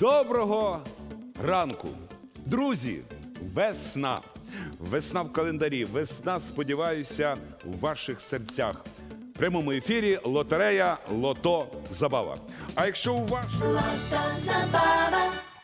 Доброго ранку! Друзі, весна! Весна в календарі, весна, сподіваюся, у ваших серцях. В прямому ефірі лотерея Лото Забава. А якщо у вас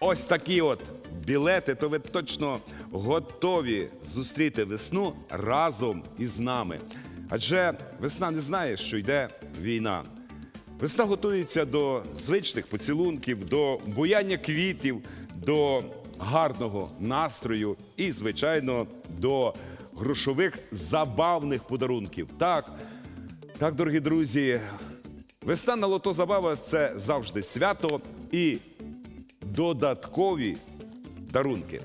ось такі от білети, то ви точно готові зустріти весну разом із нами. Адже весна не знає, що йде війна. Весна готується до звичних поцілунків, до буяння квітів, до гарного настрою і, звичайно, до грошових забавних подарунків. Так, так, дорогі друзі, весна на лото забава це завжди свято і додаткові дарунки.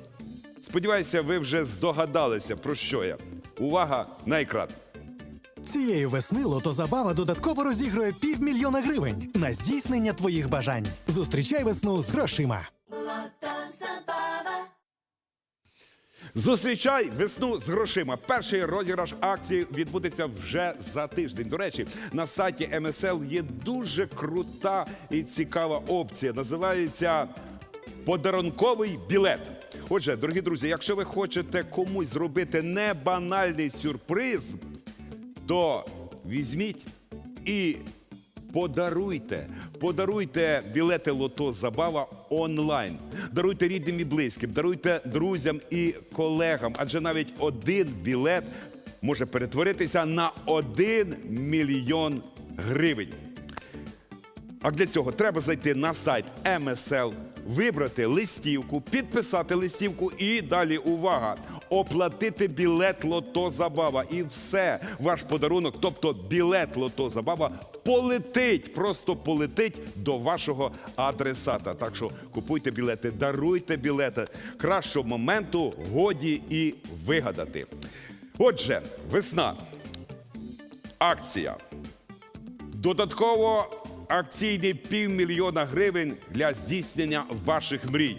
Сподіваюся, ви вже здогадалися, про що я. Увага на. Цієї весни Лотозабава додатково розігрує півмільйона гривень на здійснення твоїх бажань. Зустрічай весну з грошима. Зустрічай весну з грошима. Перший розіграш акції відбудеться вже за тиждень. До речі, на сайті МСЛ є дуже крута і цікава опція. Називається подарунковий білет. Отже, дорогі друзі, якщо ви хочете комусь зробити небанальний сюрприз, то візьміть і подаруйте. Подаруйте білети Лото Забава онлайн. Даруйте рідним і близьким, даруйте друзям і колегам. Адже навіть один білет може перетворитися на один мільйон гривень. А для цього треба зайти на сайт МСЛ, вибрати листівку, підписати листівку і далі увага! Оплатити білет Лото Забава. І все, ваш подарунок, тобто білет Лото Забава, полетить, просто полетить до вашого адресата. Так що купуйте білети, даруйте білети. Кращого моменту годі і вигадати. Отже, весна. Акція. Додатково акційний півмільйона гривень для здійснення ваших мрій.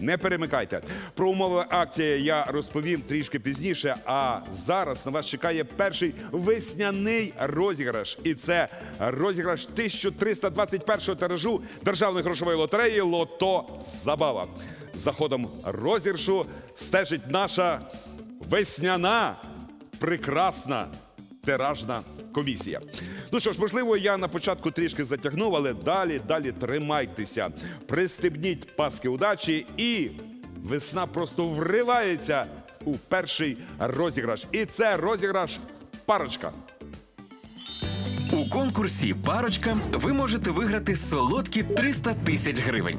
Не перемикайте. Про умови акції я розповім трішки пізніше. А зараз на вас чекає перший весняний розіграш. І це розіграш 1321 тиражу державної грошової лотереї Лото Забава. За ходом розіграшу стежить наша весняна прекрасна тиражна комісія. Ну що ж, можливо, я на початку трішки затягнув, але далі, далі тримайтеся. Пристебніть паски удачі, і весна просто вривається у перший розіграш. І це розіграш парочка. У конкурсі Парочка ви можете виграти солодкі 300 тисяч гривень.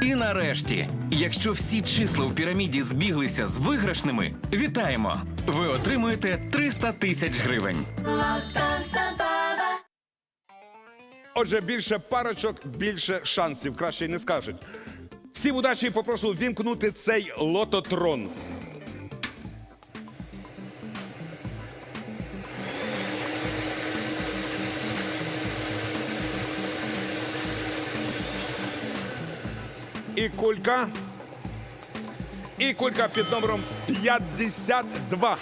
І нарешті, якщо всі числа у піраміді збіглися з виграшними, вітаємо! Ви отримуєте 300 тисяч гривень. Отже, більше парочок, більше шансів, краще й не скажуть. Всім удачі і попрошу вімкнути цей лототрон. І кулька. І кулька під номером 52.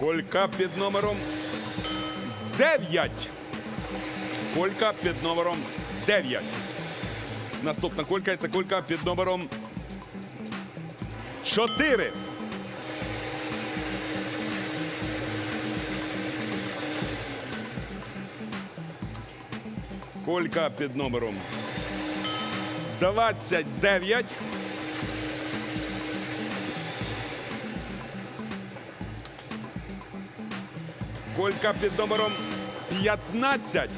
Колька під номером 9. Колька під номером 9. Наступна колька це колька під номером 4. Колька під номером 29. Колька під номером 15.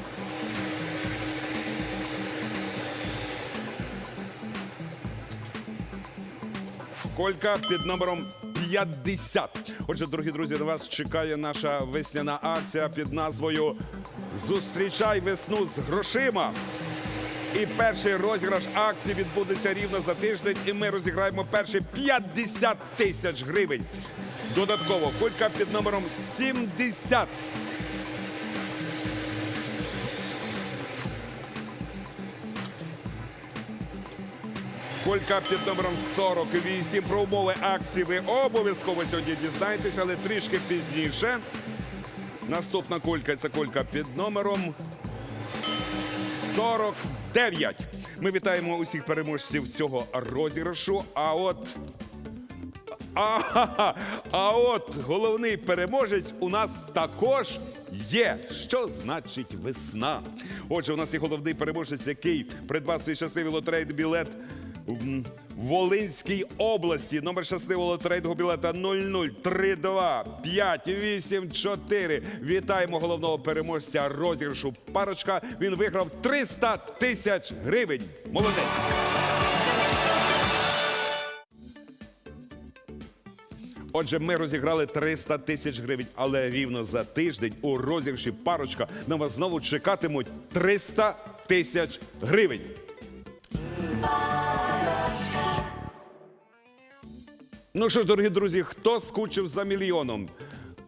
Колька під номером 50. Отже, дорогі друзі, на вас чекає наша весняна акція під назвою Зустрічай весну з грошима. І перший розіграш акції відбудеться рівно за тиждень, і ми розіграємо перші 50 тисяч гривень. Додатково кулька під номером 70. Колька під номером 48. Про умови акції ви обов'язково сьогодні дізнаєтеся, але трішки пізніше. Наступна колька це колька під номером 49. Ми вітаємо усіх переможців цього розіграшу. А от. А, от головний переможець у нас також є. Що значить весна? Отже, у нас є головний переможець, який придбав свій щасливий лотерейний білет Волинській області. Номер щасливого лотерейного білета 00325884. Вітаємо головного переможця розіграшу парочка. Він виграв 300 тисяч гривень. Молодець. Отже, ми розіграли 300 тисяч гривень, але рівно за тиждень у розіграші парочка на вас знову чекатимуть 300 тисяч гривень. Ну що ж, дорогі друзі, хто скучив за мільйоном?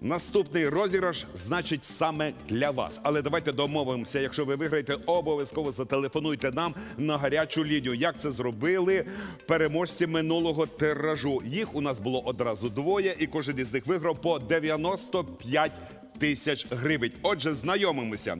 Наступний розіграш значить саме для вас. Але давайте домовимося. Якщо ви виграєте, обов'язково зателефонуйте нам на гарячу лінію. Як це зробили переможці минулого тиражу? Їх у нас було одразу двоє, і кожен із них виграв по 95 тисяч гривень. Отже, знайомимося.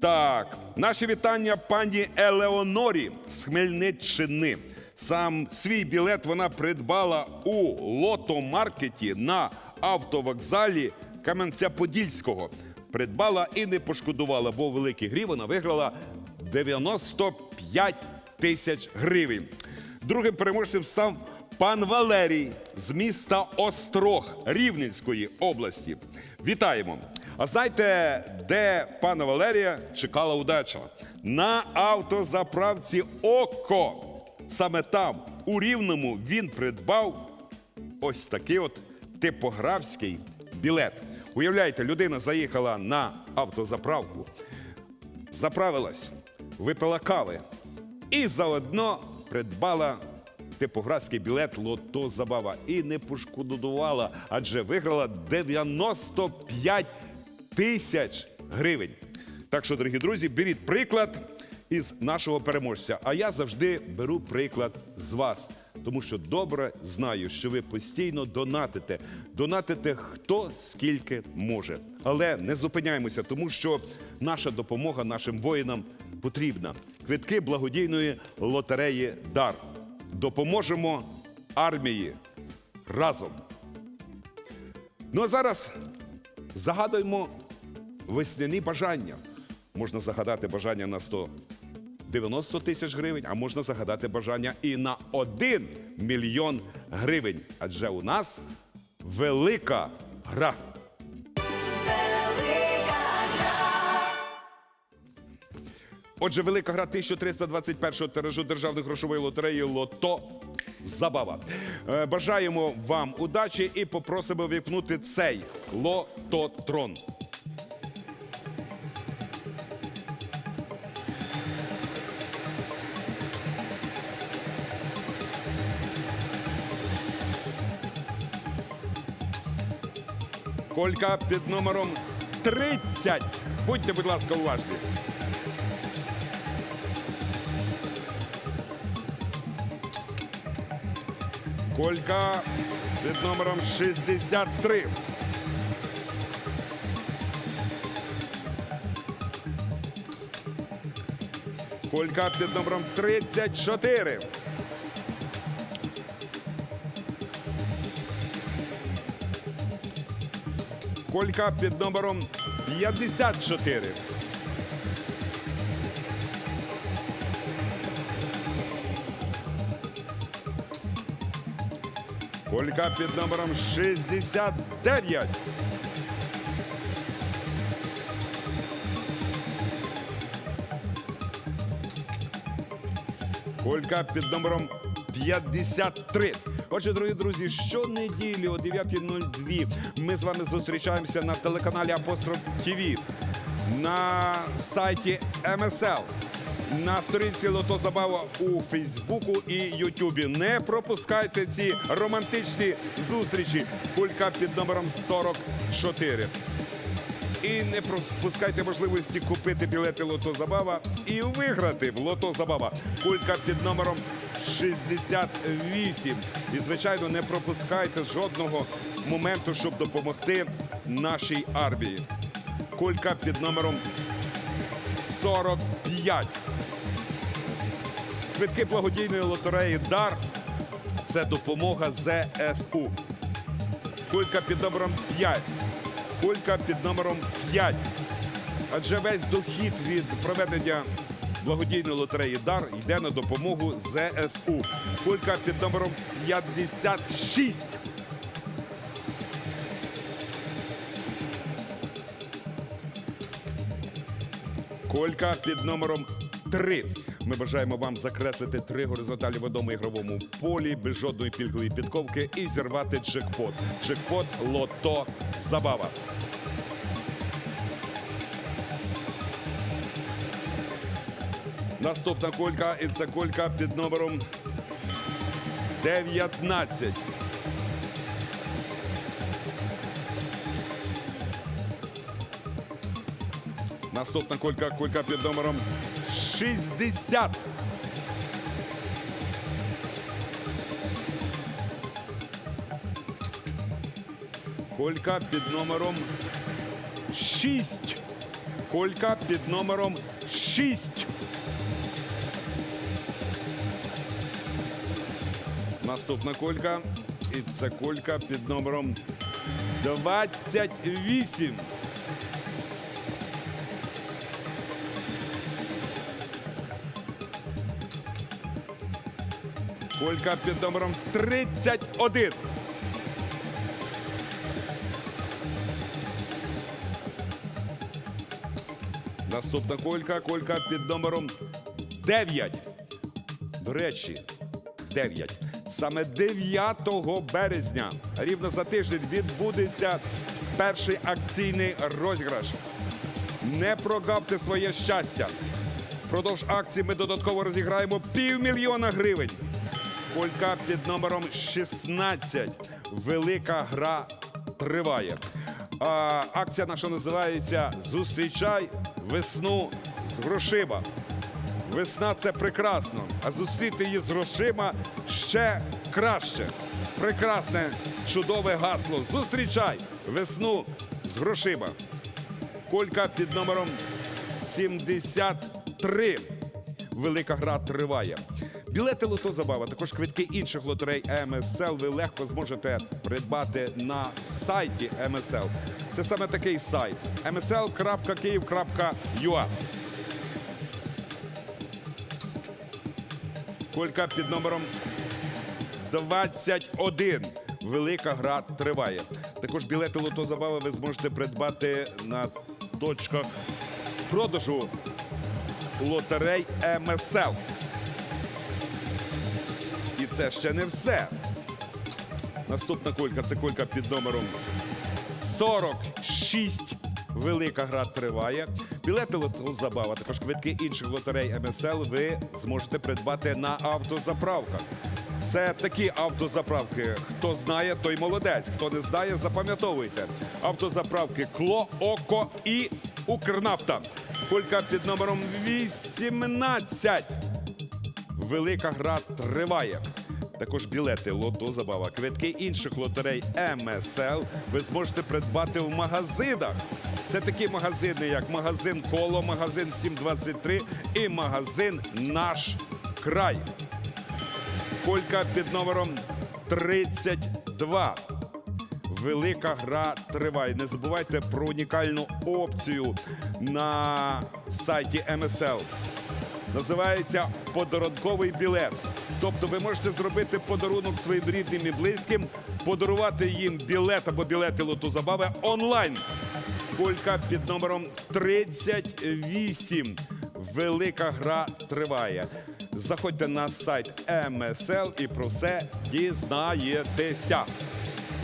Так, наші вітання пані Елеонорі з Хмельниччини. Сам свій білет вона придбала у лотомаркеті на автовокзалі Кам'янця-Подільського. Придбала і не пошкодувала, бо у великій грі вона виграла 95 тисяч гривень. Другим переможцем став пан Валерій з міста Острог Рівненської області. Вітаємо! А знаєте, де пана Валерія чекала удача? На автозаправці ОКО. Саме там, у Рівному, він придбав ось такий от типографський білет. Уявляєте, людина заїхала на автозаправку, заправилась, випила кави і заодно придбала типографський білет Лото Забава і не пошкодувала, адже виграла 95 тисяч гривень. Так що, дорогі друзі, беріть приклад із нашого переможця. А я завжди беру приклад з вас, тому що добре знаю, що ви постійно донатите. Донатите хто скільки може. Але не зупиняємося, тому що наша допомога нашим воїнам потрібна. Квитки благодійної лотереї Дар. Допоможемо армії разом. Ну а зараз загадуємо весняні бажання. Можна загадати бажання на 190 тисяч гривень, а можна загадати бажання і на 1 мільйон гривень. Адже у нас велика гра. Отже, велика гра 1321 тиражу державної грошової лотереї Лото Забава. Е, Бажаємо вам удачі і попросимо вікнути цей лототрон. Колька під номером 30. Будьте, будь ласка, уважні. Колька під номером 63. Колька під номером 34. Колька під номером 54. Колька під номером 69. Колька під номером 53. Отже, дорогі друзі, щонеділі о 9.02 ми з вами зустрічаємося на телеканалі Апостроф ТВ, на сайті МСЛ. На сторінці Лото Забава у Фейсбуку і Ютубі. Не пропускайте ці романтичні зустрічі. Кулька під номером 44. І не пропускайте можливості купити білети Лото Забава і виграти в Лото Забава. Кулька під номером 68. І, звичайно, не пропускайте жодного моменту, щоб допомогти нашій армії. Кулька під номером 45. Квитки благодійної лотереї Дар це допомога ЗСУ. Кулька під номером 5. Кулька під номером 5. Адже весь дохід від проведення благодійної лотереї Дар йде на допомогу ЗСУ. Кулька під номером 56. Колька під номером 3. Ми бажаємо вам закреслити три горизонталі в одному ігровому полі без жодної пільгової підковки і зірвати джекпот. Джекпот лото забава. Наступна колька і це колька під номером 19. Наступна колька, колька під номером 60. Колька під номером 6. Колька під номером 6. Наступна колька. І це колька під номером 28. Колька під номером 31. Наступна колька, колька під номером 9. До речі, 9. Саме 9 березня, рівно за тиждень, відбудеться перший акційний розіграш. Не прогавте своє щастя. Впродовж акції ми додатково розіграємо півмільйона гривень. Колька під номером 16. Велика гра триває. А, акція наша називається Зустрічай весну з грошима. Весна це прекрасно, а зустріти її з грошима ще краще. Прекрасне, чудове гасло. Зустрічай весну з грошима. Колька під номером 73. Велика гра триває. Білети лото забава, також квитки інших лотерей МСЛ ви легко зможете придбати на сайті МСЛ. Це саме такий сайт msl.kyiv.ua. Колька під номером 21. Велика гра триває. Також білети лото забави ви зможете придбати на точках продажу лотерей МСЛ. І це ще не все. Наступна колька це колька під номером 46. Велика гра триває. Білети лото забава, також квитки інших лотерей МСЛ ви зможете придбати на автозаправках. Це такі автозаправки. Хто знає, той молодець. Хто не знає, запам'ятовуйте. Автозаправки Кло, Око і Укрнафта. Колька під номером 18. Велика гра триває. Також білети, лото забава, квитки інших лотерей МСЛ ви зможете придбати в магазинах. Це такі магазини, як магазин Коло, магазин 723 і магазин Наш край. Колька під номером 32. Велика гра триває. Не забувайте про унікальну опцію на сайті МСЛ. Називається подарунковий білет. Тобто ви можете зробити подарунок своїм рідним і близьким, подарувати їм білет або білети лоту забави онлайн. Колька під номером 38. Велика гра триває. заходьте на сайт МСЛ і про все дізнаєтеся.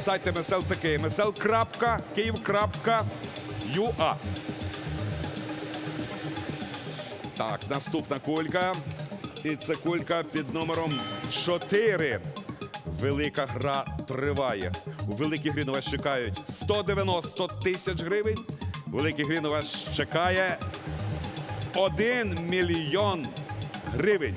Сайт МСЛ такий msl.kyiv.ua. Так, наступна кулька. І це кулька під номером 4. Велика гра триває. У великій грі на вас чекають 190 тисяч гривень. У великій грі на вас чекає 1 мільйон гривень.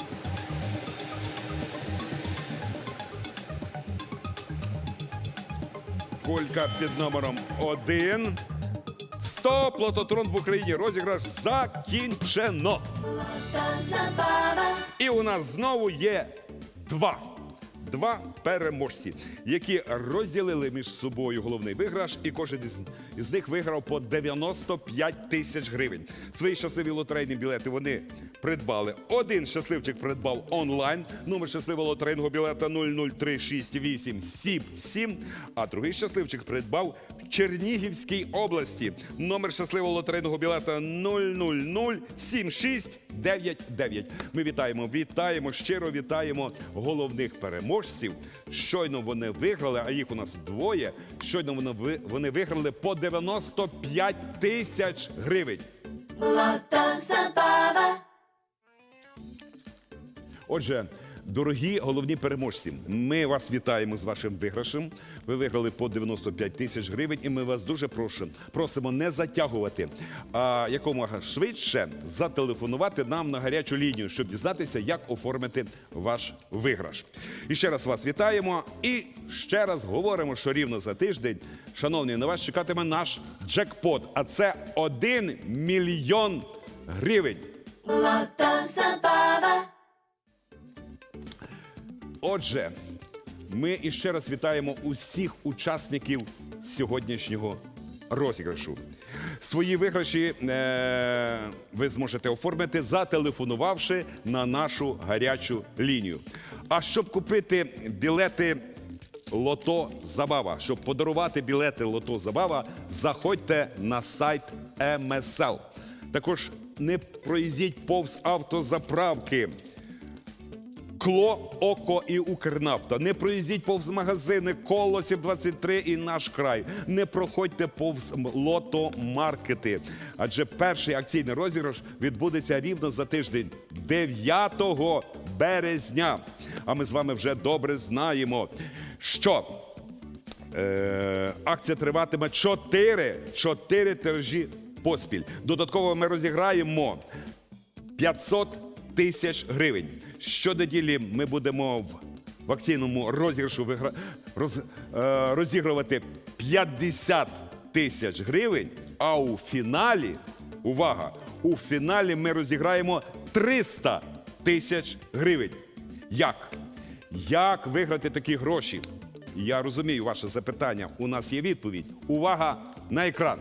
Кулька під номером 1. 100 платотрон в Україні. Розіграш закінчено. І у нас знову є два. Два переможці, які розділили між собою головний виграш, і кожен із, них виграв по 95 тисяч гривень. Свої щасливі лотерейні білети вони придбали. Один щасливчик придбав онлайн. Номер щасливого лотерейного білета 0036877, а другий щасливчик придбав Чернігівській області. Номер щасливого лотерейного білета 0007699. Ми вітаємо, вітаємо, щиро вітаємо головних переможців. Щойно вони виграли, а їх у нас двоє. Щойно вони, вони виграли по 95 тисяч гривень. Отже, дорогі головні переможці, ми вас вітаємо з вашим виграшем. Ви виграли по 95 тисяч гривень, і ми вас дуже просимо, просимо не затягувати, а якомога швидше зателефонувати нам на гарячу лінію, щоб дізнатися, як оформити ваш виграш. І ще раз вас вітаємо. І ще раз говоримо, що рівно за тиждень, шановні, на вас чекатиме наш джекпот. А це 1 мільйон гривень. Отже, ми іще раз вітаємо усіх учасників сьогоднішнього розіграшу. Свої виграші е- ви зможете оформити, зателефонувавши на нашу гарячу лінію. А щоб купити білети Лото Забава, щоб подарувати білети Лото Забава, заходьте на сайт МСЛ. Також не проїздіть повз автозаправки. Кло, Око і Укрнафта. Не проїздіть повз магазини Колосів 23 і наш край. Не проходьте повз лото-маркети. Адже перший акційний розіграш відбудеться рівно за тиждень, 9 березня. А ми з вами вже добре знаємо, що Е, акція триватиме 4, 4 тиражі поспіль. Додатково ми розіграємо 500 тисяч гривень. Щонеділі ми будемо в, в акційному розіграшу вигра... роз... е, розігрувати 50 тисяч гривень, а у фіналі, увага, у фіналі ми розіграємо 300 тисяч гривень. Як? Як виграти такі гроші? Я розумію ваше запитання. У нас є відповідь. Увага на екран.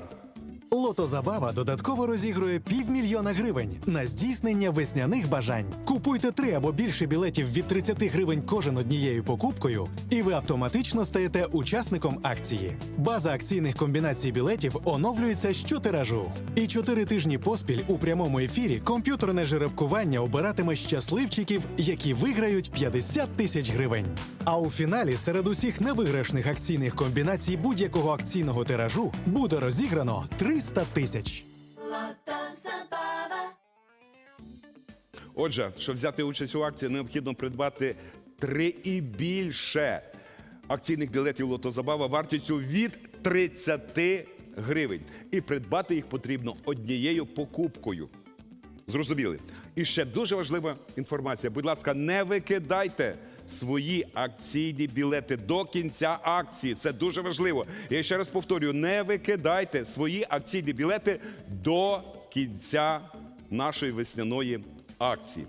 Лотозабава додатково розігрує півмільйона гривень на здійснення весняних бажань. Купуйте три або більше білетів від 30 гривень кожен однією покупкою, і ви автоматично стаєте учасником акції. База акційних комбінацій білетів оновлюється щотиражу. І чотири тижні поспіль у прямому ефірі комп'ютерне жеребкування обиратиме щасливчиків, які виграють 50 тисяч гривень. А у фіналі серед усіх невиграшних акційних комбінацій будь-якого акційного тиражу буде розіграно 300 тисяч. Отже, щоб взяти участь у акції, необхідно придбати три і більше акційних білетів Лотозабава вартістю від 30 гривень. І придбати їх потрібно однією покупкою. Зрозуміли? І ще дуже важлива інформація. Будь ласка, не викидайте свої акційні білети до кінця акції. Це дуже важливо. Я ще раз повторюю: не викидайте свої акційні білети до кінця нашої весняної акції.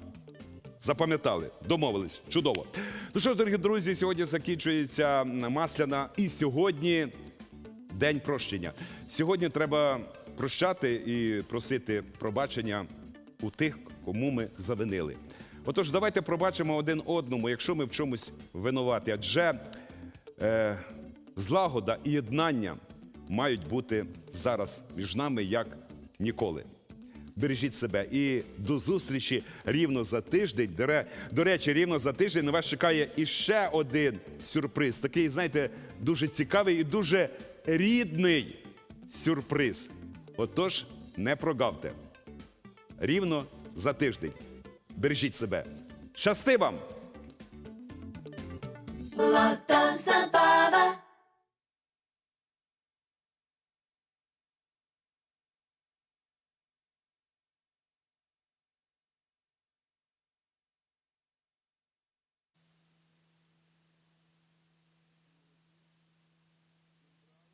Запам'ятали, домовились. Чудово. Ну що ж, дорогі друзі, сьогодні закінчується масляна, і сьогодні день прощення. Сьогодні треба прощати і просити пробачення у тих, кому ми завинили. Отож, давайте пробачимо один одному, якщо ми в чомусь винуваті. Адже е, злагода і єднання мають бути зараз між нами як ніколи. Бережіть себе і до зустрічі рівно за тиждень. До речі, рівно за тиждень на вас чекає іще один сюрприз. Такий, знаєте, дуже цікавий і дуже рідний сюрприз. Отож, не прогавте. Рівно за тиждень. Бережіть себе. Щасти вам! Lata Zabava.